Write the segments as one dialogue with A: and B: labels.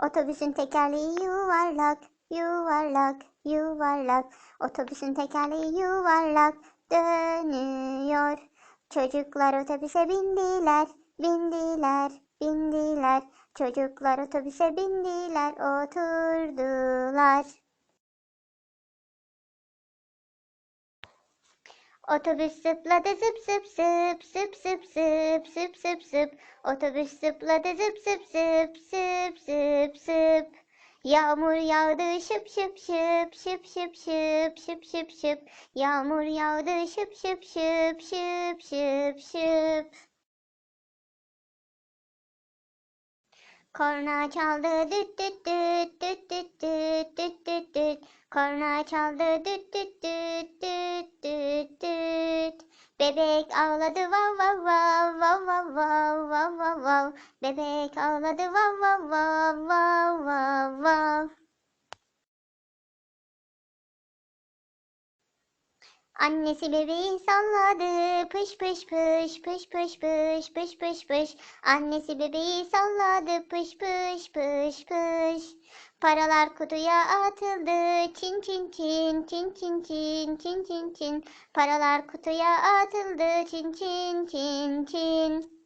A: Otobüsün tekerleği yuvarlak, yuvarlak, yuvarlak. Otobüsün tekerleği yuvarlak dönüyor. Çocuklar otobüse bindiler, bindiler, bindiler. Çocuklar otobüse bindiler, oturdular. Otobüs zıpladı zıp zıp zıp zıp zıp zıp zıp zıp zıp. Otobüs zıpladı zıp zıp zıp zıp zıp zıp. Yağmur yağdı şıp şıp şıp şıp şıp şıp şıp şıp şıp. Yağmur yağdı şıp şıp şıp şıp şıp şıp. Korna çaldı düt düt düt düt düt düt düt düt düt. Korna çaldı düt düt düt düt düt düt. Bebek ağladı vav vav vav vav vav vav vav vav vav. Bebek ağladı vav vav vav vav vav vav. Annesi bebeği salladı pış pış pış pış pış pış pış pış pış. Annesi bebeği salladı pış pış pış pış. Paralar kutuya atıldı çin çin çin çin çin çin çin çin çin. Paralar kutuya atıldı çin çin çin çin.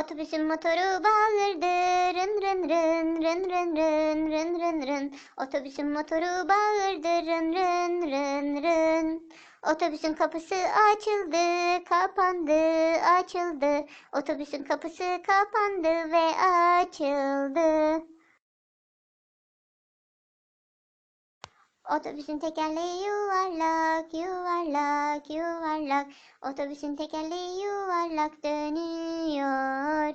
A: Otobüsün motoru bağırdı rın rın rın rın rın rın rın rın rın. Otobüsün motoru bağırdı rın rın rın rın. Otobüsün kapısı açıldı, kapandı, açıldı. Otobüsün kapısı kapandı ve açıldı. Otobüsün tekerleği yuvarlak, yuvarlak, yuvarlak. Otobüsün tekerleği yuvarlak dönüyor.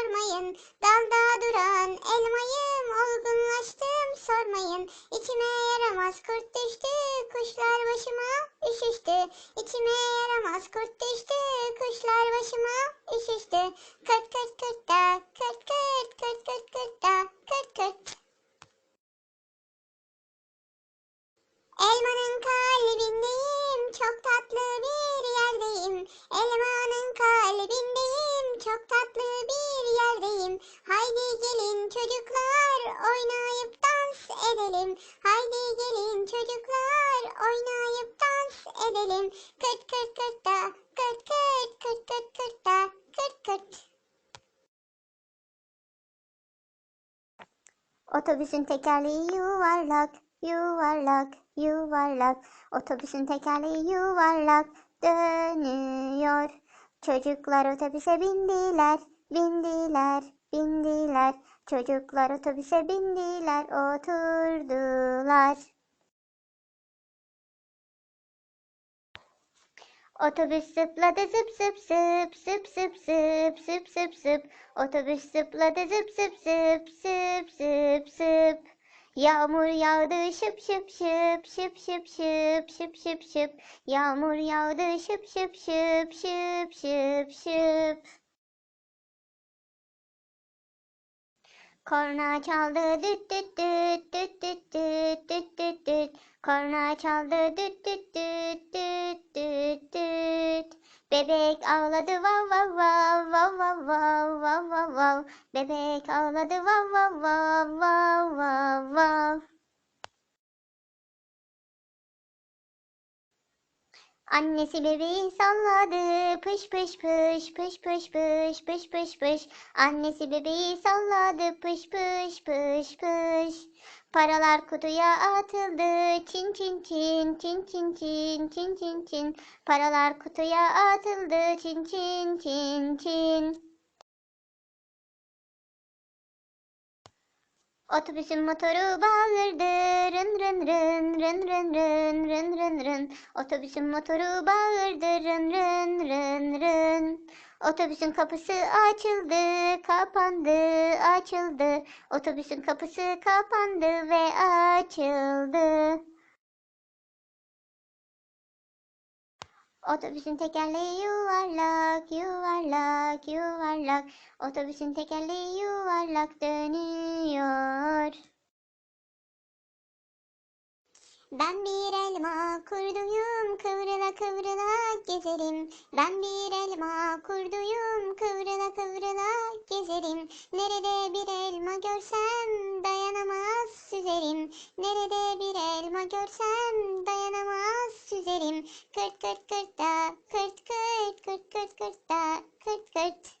A: Otobüsün tekerleği yuvarlak, yuvarlak, yuvarlak. Otobüsün tekerleği yuvarlak dönüyor. Çocuklar otobüse bindiler, bindiler, bindiler. Çocuklar otobüse bindiler, oturdular. Otobüs zıpladı zıp zıp zıp zıp zıp zıp zıp zıp zıp. Otobüs zıpladı zıp zıp zıp zıp zıp zıp. Yağmur yağdı şıp şıp şıp şıp şıp şıp şıp şıp şıp. Yağmur yağdı şıp şıp şıp şıp şıp şıp. Korna çaldı düt düt düt düt düt düt düt düt düt. Korna çaldı düt düt düt düt düt düt. Bebek ağladı vav vav vav vav vav vav vav vav. Bebek ağladı vav vav vav Annesi bebeği salladı pış pış pış pış pış pış pış pış pış. Annesi bebeği salladı pış pış pış pış. Paralar kutuya atıldı çin çin çin çin çin çin çin çin çin. Paralar kutuya atıldı çin çin çin çin. Otobüsün motoru bağırdı rın rın rın rın rın rın rın rın rın. Otobüsün motoru bağırdı rın rın rın rın. Otobüsün kapısı açıldı, kapandı, açıldı. Otobüsün kapısı kapandı ve açıldı. Otobüsün tekerleği yuvarlak, yuvarlak, yuvarlak. Otobüsün tekerleği yuvarlak dönüyor. Ben bir elma kurduyum, kıvrıla kıvrıla gezerim. Ben bir elma kurduyum, kıvrıla kıvrıla gezerim. Nerede bir elma görsem dayanamaz süzerim. Nerede bir elma görsem dayanamaz süzerim. Kırt kırt kırt da, kırt kırt kırt kırt kırt da, kırt kırt.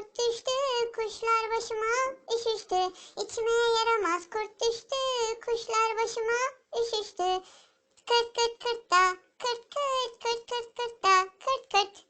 A: kurt düştü kuşlar başıma üşüştü. İçime yaramaz kurt düştü kuşlar başıma üşüştü. Kırt kırt kırt da kırt kırt kırt kırt kırt da kırt kırt.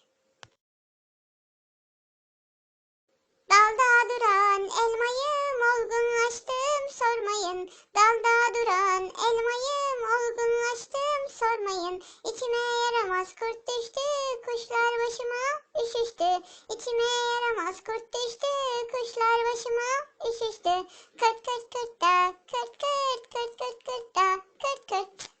A: Dalda duran elmayım olgunlaştım sormayın. Dalda duran elmayım olgunlaştım sormayın. İçime yaramaz kurt düştü kuşlar başıma üşüştü. İçime yaramaz kurt düştü kuşlar başıma üşüştü. Kırt kırt kırt da kırt kırt kırt kırt kırt da kırt kırt.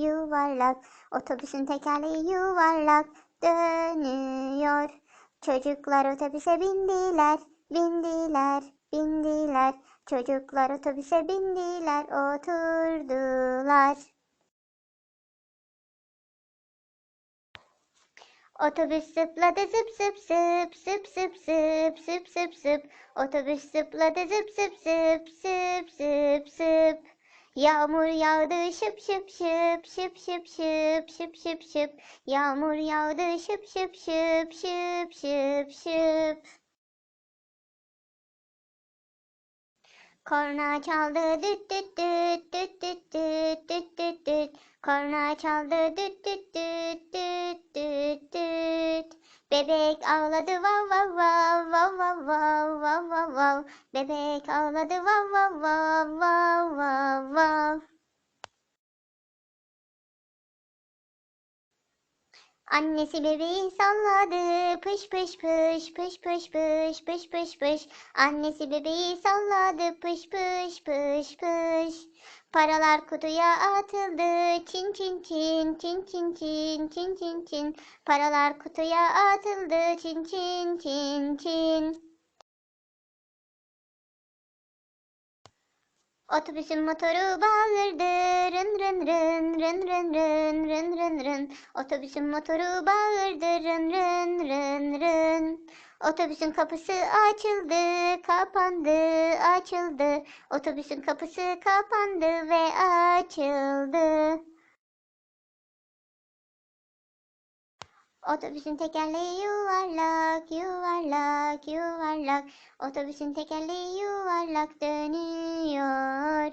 A: yuvarlak. Otobüsün tekerleği yuvarlak dönüyor. Çocuklar otobüse bindiler, bindiler, bindiler. Çocuklar otobüse bindiler, oturdular. Otobüs zıpladı zıp zıp zıp zıp zıp zıp zıp zıp zıp. Otobüs zıpladı zıp zıp zıp zıp zıp zıp. Yağmur yağdı şıp şıp şıp şıp şıp şıp şıp şıp şıp. Yağmur yağdı şıp şıp şıp şıp şıp şıp. Korna çaldı düt düt düt düt düt düt düt düt düt. Korna çaldı düt düt düt düt düt düt. Bebek ağladı vav vav vav vav vav vav vav vav vav. Bebek ağladı vav vav vav vav vav vav. Annesi bebeği salladı pış pış pış pış pış pış pış pış pış. Annesi bebeği salladı pış pış pış pış. Paralar kutuya atıldı çin çin çin çin çin çin çin çin çin. Paralar kutuya atıldı çin çin çin çin. Otobüsün motoru bağırdı rın rın rın rın rın rın rın rın rın. Otobüsün motoru bağırdı rın rın rın rın. Otobüsün kapısı açıldı, kapandı, açıldı. Otobüsün kapısı kapandı ve açıldı. Otobüsün tekerleği yuvarlak, yuvarlak, yuvarlak. Otobüsün tekerleği yuvarlak dönüyor.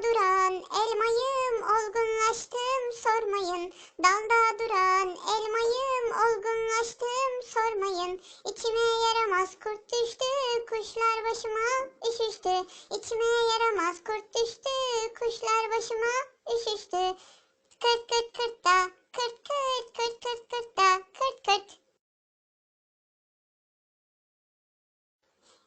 A: Dalda duran elmayım olgunlaştım sormayın. İçime yaramaz kurt düştü kuşlar başıma üşüştü. İçime yaramaz kurt düştü kuşlar başıma üşüştü. Kırt kırt kırt da kırt kırt kırt kırt kırt da kırt kırt.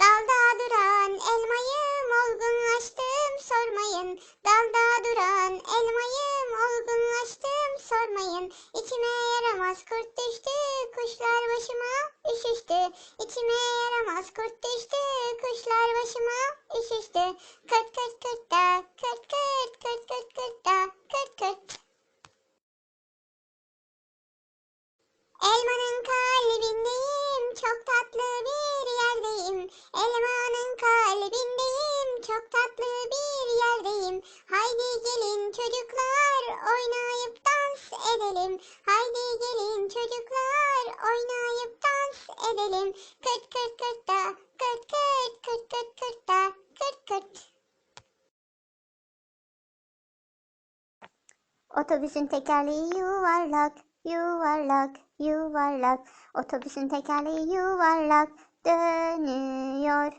A: Dalda duran elmayım olgunlaştım sormayın. Dalda duran elmayım olgunlaştım sormayın. İçime yaramaz kurt düştü kuşlar başıma üşüştü. İçime yaramaz kurt düştü kuşlar başıma üşüştü. Kırt kırt Otobüsün tekerleği yuvarlak, yuvarlak, yuvarlak. Otobüsün tekerleği yuvarlak dönüyor.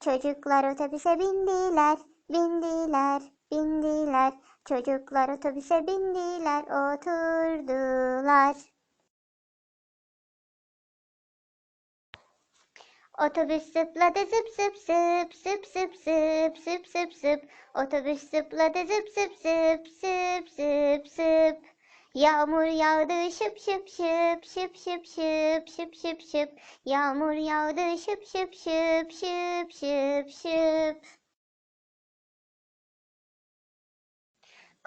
A: Çocuklar otobüse bindiler, bindiler, bindiler. Çocuklar otobüse bindiler, oturdular. Otobüs zıpladı zıp zıp zıp zıp zıp zıp zıp zıp zıp. Otobüs zıpladı zıp zıp zıp zıp zıp zıp. Yağmur yağdı şıp şıp şıp şıp şıp şıp şıp şıp şıp. Yağmur yağdı şıp şıp şıp şıp şıp şıp.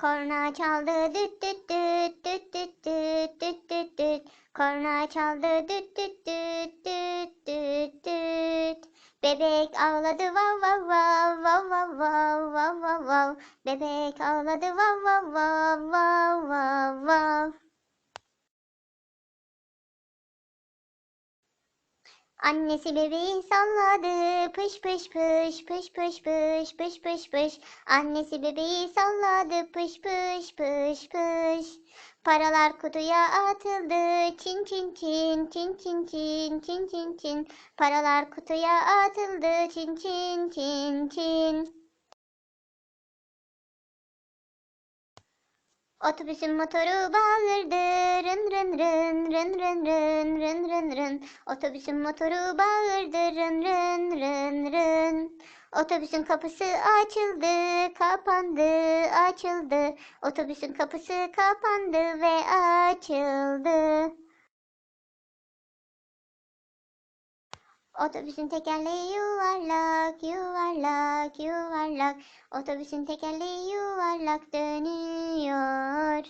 A: Korna çaldı düt düt düt düt düt düt düt düt düt. Korna çaldı düt düt düt düt düt düt. Bebek ağladı vav vav vav vav vav vav vav vav vav. Bebek ağladı vav vav vav vav vav vav. Annesi bebeği salladı pış pış pış pış pış pış pış pış pış. Annesi bebeği salladı pış pış pış pış. Paralar kutuya atıldı çin çin çin çin çin çin çin çin çin. Paralar kutuya atıldı çin çin çin çin. Otobüsün motoru bağırdı rın rın rın rın rın rın rın rın rın. Otobüsün motoru bağırdı rın rın rın rın. Otobüsün kapısı açıldı, kapandı, açıldı. Otobüsün kapısı kapandı ve açıldı. Otobüsün tekerleği yuvarlak, yuvarlak, yuvarlak. Otobüsün tekerleği yuvarlak dönüyor.